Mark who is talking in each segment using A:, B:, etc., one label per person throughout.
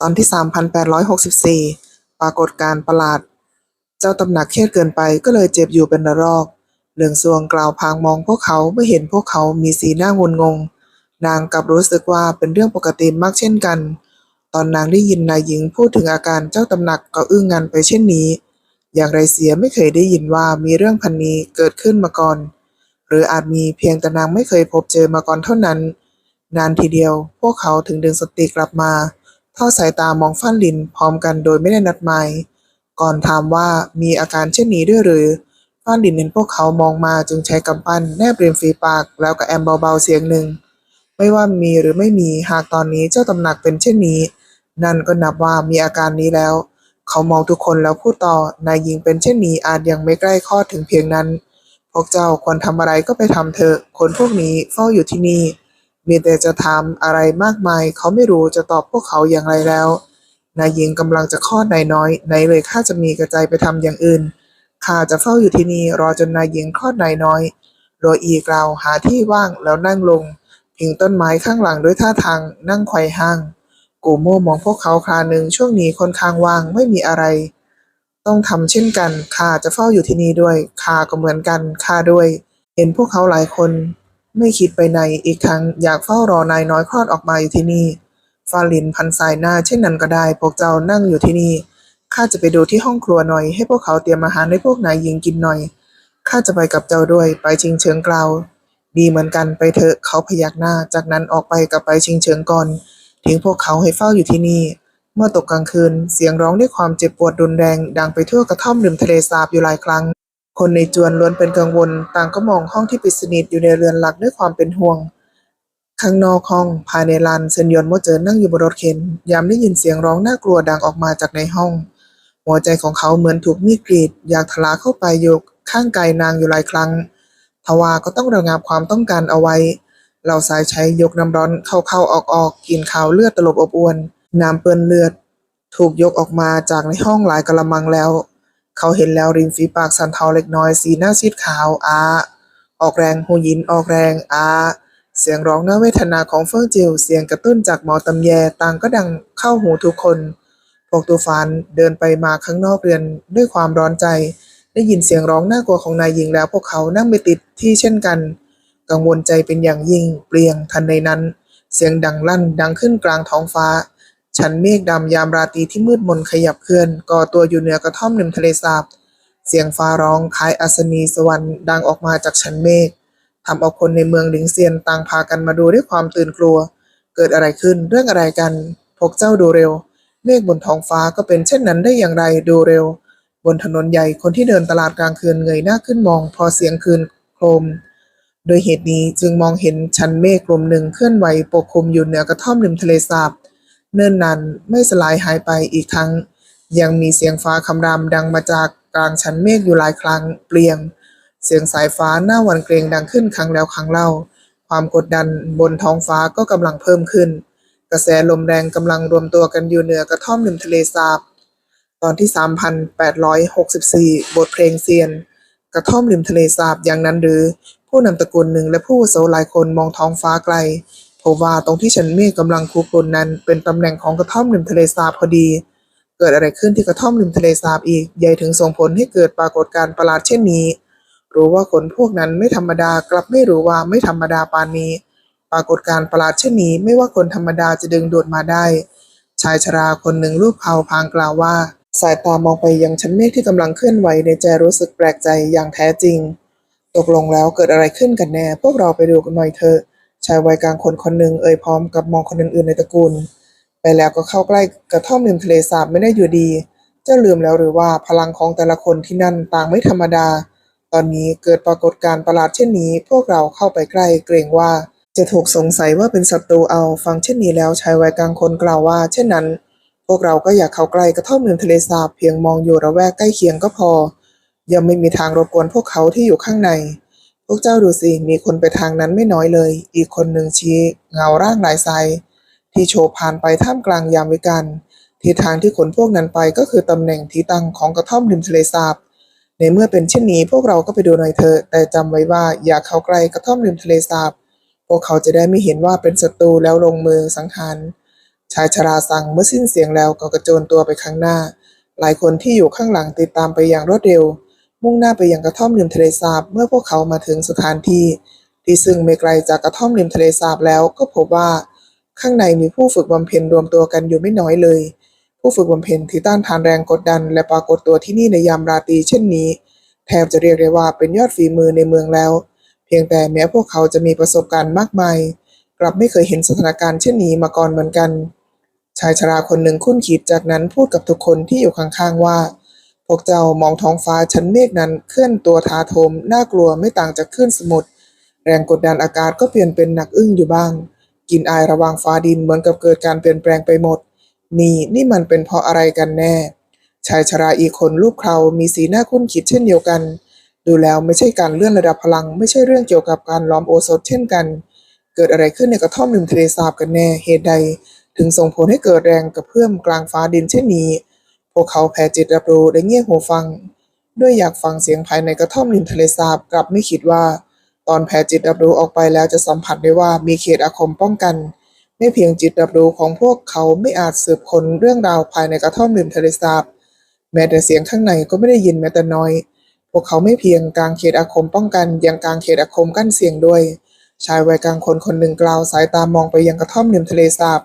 A: ตอนที่ 3864 ปรากฏการประหลาด เจ้าตำหนักเครียดเกินไปก็เลยเจ็บอยู่เป็นระลอก เหลืองซวงกล่าวพางมองพวกเขาเมื่อเห็นพวกเขามีสีหน้างุนงง นางกลับรู้สึกว่าเป็นเรื่องปกติมากเช่นกัน ตอนนางได้ยินนายหญิงพูดถึงอาการเจ้าตำหนักก็อึ้งงันไปเช่นนี้ อย่างไรเสียไม่เคยได้ยินว่ามีเรื่องพันนี้เกิดขึ้นมาก่อน หรืออาจมีเพียงแต่นางไม่เคยพบเจอมาก่อนเท่านั้น นานทีเดียว พวกเขาถึงดึงสติกลับมา ทอดสายตามองฟ้านลินพร้อมกันโดยไม่ได้นัดหมาย ก่อนถามว่ามีอาการเช่นนี้ด้วยหรือฟ้านลินเห็นพวกเขามองมาจึงใช้กำปั้นแนบริมฝีปากแล้วก็แอมเบาๆเสียงหนึ่ง ไม่ว่ามีหรือไม่มีหากตอนนี้เจ้าตำหนักเป็นเช่นนี้ นั่นก็นับว่ามีอาการนี้แล้ว เขามองทุกคนแล้วพูดต่อนายหญิงเป็นเช่นนี้อาจยังไม่ใกล้คลอถึงเพียงนั้น พวกเจ้าควรทำอะไรก็ไปทำเถอะคนพวกนี้เฝ้าอยู่ที่นี่ มีแต่จะทำอะไรมากมาย เขาไม่รู้จะตอบพวกเขาอย่างไรแล้ว นายหญิงกำลังจะคลอดนายน้อยไหนเลยข้าจะมีกระจายไปทำอย่างอื่นข้าจะเฝ้าอยู่ที่นี่รอจนนายหญิงคลอดนายน้อยโดยอีกล่าวหาที่ว่างแล้วนั่งลง พิงต้นไม้ข้างหลังด้วยท่าทางนั่งไขว่ห้าง กูโม่มองพวกเขาคราหนึ่งช่วงนี้ค่อนข้างว่างไม่มีอะไร ต้องทำเช่นกันข้าจะเฝ้าอยู่ที่นี่ด้วยข้าก็เหมือนกันข้าด้วย เห็นพวกเขาหลายคน ไม่คิดไปในอีกครั้งอยากเฝ้ารอนายน้อยคลอดออกมาอยู่ที่นี่ ฟาลินพันสายหน้าเช่นนั้นก็ได้ พวกเจ้านั่งอยู่ที่นี่ ข้าจะไปดูที่ห้องครัวหน่อย ให้พวกเขาเตรียมอาหารให้พวกนายหญิงกินหน่อย ข้าจะไปกับเจ้าด้วย ไปชิงเชิงกล่าว ดีเหมือนกันไปเถอะ เขาพยักหน้า จากนั้นออกไปกับไปชิงเชิงก่อน ทิ้งพวกเขาให้เฝ้าอยู่ที่นี่ เมื่อตกกลางคืน เสียงร้องด้วยความเจ็บปวดรุนแรง ดังไปทั่วกระท่อมริมทะเลสาบอยู่หลายครั้ง คนในจวนล้วนเป็นกังวล ต่างก็มองห้องที่ปิดสนิทอยู่ในเรือนหลักด้วยความเป็นห่วง ข้างนอกห้องภายในลานเซนยอนโมเจอนั่งอยู่บนรถเข็น ยามได้ยินเสียงร้องน่ากลัวดังออกมาจากในห้อง หัวใจของเขาเหมือนถูกมีดกรีด อยากทะลาเข้าไปโยกข้างกายนางอยู่หลายครั้ง ทว่าก็ต้องระงับความต้องการเอาไว้เราสายใช้ยกน้ำร้อนเข้าๆออกๆกินข้าวเลือดตลบอบอวน น้ำเปื้อนเลือด ถูกยกออกมาจากในห้องหลายกะละมังแล้ว เขาเห็นแล้วริมฝีปากสันเทาเล็กน้อยสีหน้าซีดขาวอาออกแรงหูยินออกแรงอาเสียงร้องน่าเวทนาของเฟิงจิวเสียงกระตุ้นจากหมอตำแยต่างก็ดังเข้าหูทุกคนพวกตูฟานเดินไปมาข้างนอกเรือนด้วยความร้อนใจ ได้ยินเสียงร้องน่ากลัวของนายหญิงแล้วพวกเขานั่งไม่ติดที่เช่นกัน กังวลใจเป็นอย่างยิ่งเปลี่ยงทันในนั้น เสียงดังลั่นดังขึ้นกลางท้องฟ้า ชั้นเมฆดำยามราตรีที่มืดมนขยับเคลื่อนก่อตัวอยู่เหนือกระท่อมริมทะเลสาบ เสียงฟ้าร้องคล้ายอัศนีสวรรค์ดังออกมาจากชั้นเมฆทำเอาคนในเมืองหลิงเซียนต่างพากันมาดูด้วยความตื่นกลัว เกิดอะไรขึ้นเรื่องอะไรกัน พวกเจ้าดูเร็ว เมฆบนท้องฟ้าก็เป็นเช่นนั้นได้อย่างไรดูเร็ว บนถนนใหญ่คนที่เดินตลาดกลางคืนเงยหน้าขึ้นมอง พอเสียงคืนโครม โดยเหตุนี้จึงมองเห็นชั้นเมฆกลุ่มหนึ่งเคลื่อนไหวปกคลุมอยู่เหนือกระท่อมริมทะเลสาบ เนิ่นนานไม่สลายหายไปอีกทั้ง ยังมีเสียงฟ้าคำรามดังมาจากกลางชั้นเมฆอยู่หลายครั้งเปลี่ยง เสียงสายฟ้าหน้าหวันเกรงดังขึ้นครั้งแล้วครั้งเล่า ความกดดันบนท้องฟ้าก็กำลังเพิ่มขึ้น กระแสลมแรงกำลังรวมตัวกันอยู่เหนือกระท่อมริมทะเลสาบ ตอนที่ 3,864 บทเพลงเซียน กระท่อมริมทะเลสาบอย่างนั้นหรือ ผู้นำตระกูลหนึ่งและผู้โสหลายคนมองท้องฟ้าไกล พบว่าตรงที่ชันเมฆกำลังคุกรุนนั้นเป็นตำแหน่งของกระท่อมริมทะเลสาบพอดี เกิดอะไรขึ้นที่กระท่อมริมทะเลสาบอีกใหญ่ถึงส่งผลให้เกิดปรากฏการณ์ประหลาดเช่นนี้ รู้ว่าคนพวกนั้นไม่ธรรมดากลับไม่รู้ว่าไม่ธรรมดาปานนี้ ปรากฏการณ์ประหลาดเช่นนี้ ไม่ว่าคนธรรมดาจะดึงดูดมาได้ ชายชราคนหนึ่งรูปเผาพางกล่าวว่า สายตามองไปยังชั้นเมฆที่กำลังเคลื่อนไหวในใจรู้สึกแปลกใจอย่างแท้จริง ตกลงแล้วเกิดอะไรขึ้นกันแน่ พวกเราไปดูกันหน่อยเถอะ ชายวัยกลางคนคนหนึ่งเอ่ยพร้อมกับมองคนอื่นๆในตระกูล ไปแล้วก็เข้าใกล้กระท่อมริมทะเลสาบไม่ได้อยู่ดี เจ้าลืมแล้วหรือว่าพลังของแต่ละคนที่นั่นต่างไม่ธรรมดา ตอนนี้เกิดปรากฏการณ์ประหลาดเช่นนี้ พวกเราเข้าไปใกล้เกรงว่าจะถูกสงสัยว่าเป็นศัตรูเอาฟังเช่นนี้แล้วชายวัยกลางคนกล่าวว่า เช่นนั้น พวกเราก็อยากเข้าใกล้กระท่อมริมทะเลสาบเพียงมองอยู่ระแวกใกล้เคียงก็พอ ยังไม่มีทางรบกวนพวกเขาที่อยู่ข้างใน พวกเจ้าดูสิ มีคนไปทางนั้นไม่น้อยเลย อีกคนหนึ่งชี้เงาร่างลายทรายที่โฉบผ่านไปท่ามกลางยามวิการทิศทางที่ขนพวกนั้นไปก็คือตำแหน่งที่ตั้งของกระท่อมริมทะเลสาบ ในเมื่อเป็นเช่นนี้พวกเราก็ไปดูหน่อยเถอะ แต่จำไว้ว่าอย่าเข้าใกล้กระท่อมริมทะเลสาบ พวกเขาจะได้ไม่เห็นว่าเป็นศัตรูแล้วลงมือสังหาร ชายชราสั่งเมื่อสิ้นเสียงแล้วก็กระโจนตัวไปข้างหน้า หลายคนที่อยู่ข้างหลังติดตามไปอย่างรวดเร็ว มุ่งหน้าไปยังกระท่อมริมทะเลสาบ เมื่อพวกเขามาถึงสถานที่ ที่ซึ่งไม่ไกลจากกระท่อมริมทะเลสาบแล้วก็พบว่า ข้างในมีผู้ฝึกบำเพ็ญรวมตัวกันอยู่ไม่น้อยเลย ผู้ฝึกบำเพ็ญที่ต้านทานแรงกดดัน และปรากฏตัวที่นี่ในยามราตรีเช่นนี้ แทบจะเรียกได้ว่าเป็นยอดฝีมือในเมืองแล้ว เพียงแต่แม้พวกเขาจะมีประสบการณ์มากมาย กลับไม่เคยเห็นสถานการณ์เช่นนี้มาก่อนเหมือนกัน ชายชราคนหนึ่งคุ้นคิดจากนั้นพูดกับทุกคนที่อยู่ข้างๆว่า พวกเจ้ามองท้องฟ้าชั้นเมฆนั้นเคลื่อนตัวทาโทมน่ากลัวไม่ต่างจากคลื่นสมุทรแรงกดดันอากาศก็เปลี่ยนเป็นหนักอึ้งอยู่บ้างกลินอายระว่างฟ้าดินเหมือนกับเกิดการเปลี่ยนแปลงไปหมด นี่นี่มันเป็นเพราะอะไรกันแน่ ชายชราอีกคนรูปเครามีสีหน้าคุ้นคิดเช่นเดียวกัน ดูแล้วไม่ใช่การเลื่อนระดับพลัง ไม่ใช่เรื่องเกี่ยวกับการล้อมโอสถเช่นกัน เกิดอะไรขึ้นในกระท่อมริมทะเลสาบกันแน่เหตุใด ถึงส่งผลให้เกิดแรงกระเพื่อมกลางฟ้าดินเช่นนี้ วกเขาแผ่จิตรับรู้และเงี่ยหูฟัง ด้วยอยากฟังเสียงภายในกระท่อมริมทะเลสาบกลับไม่คิดว่า ตอนแผ่จิตรับรู้ออกไปแล้วจะสัมผัสได้ว่ามีเขตอาคมป้องกัน ไม่เพียงจิตรับรู้ของพวกเขาไม่อาจสืบค้นเรื่องราวภายในกระท่อมริมทะเลสาบ แม้แต่เสียงข้างในก็ไม่ได้ยินแม้แต่น้อย พวกเขาไม่เพียงกลางเขตอาคมป้องกันยังกลางเขตอาคมกั้นเสียงด้วย ชายวัยกลางคนคนหนึ่งกล่าวสายตามองไปยังกระท่อมริมทะเลสาบ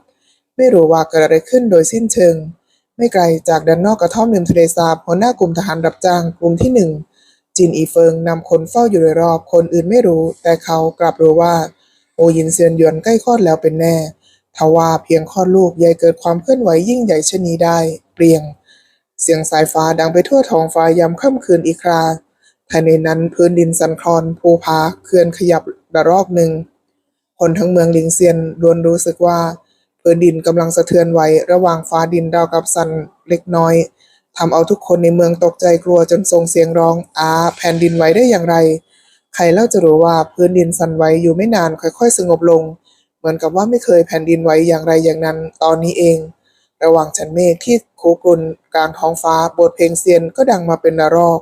A: ไม่รู้ว่าเกิดอะไรขึ้นโดยสิ้นเชิง ไม่ไกลจากด้านนอกกระท่อมริมทะเลสาบหัวหน้ากลุ่มทหารรับจ้างกลุ่มที่หนึ่งจินอีเฟิงนำคนเฝ้าอยู่โดยรอบคนอื่นไม่รู้ แต่เขากลับรู้ว่าโอยินเซียนหยวนใกล้คลอดแล้วเป็นแน่ทว่าเพียงคลอดลูกยายเกิดความเคลื่อนไหวยิ่งใหญ่เช่นนี้ได้ เปลี่ยง เสียงสายฟ้าดังไปทั่วท้องฟ้ายามค่ำคืนอีกคราภายในนั้นพื้นดินสันคลอนภูผาเคลื่อนขยับระลอกหนึ่ง คนทั้งเมืองลิงเซียนล้วนรู้สึกว่า พื้นดินกำลังสะเทือนไหวระหว่างฟ้าดินราวกับสั่นเล็กน้อยทำเอาทุกคนในเมืองตกใจกลัวจนส่งเสียงร้องอาแผ่นดินไหวได้อย่างไร ใครเล่าจะรู้ว่าพื้นดินสั่นไหวอยู่ไม่นานค่อยๆ สงบลง เหมือนกับว่าไม่เคยแผ่นดินไหวอย่างไรอย่างนั้น ตอนนี้เอง ระหว่างชั้นเมฆที่คุกรุนกลางท้องฟ้าบทเพลงเซียนก็ดังมาเป็นระลอก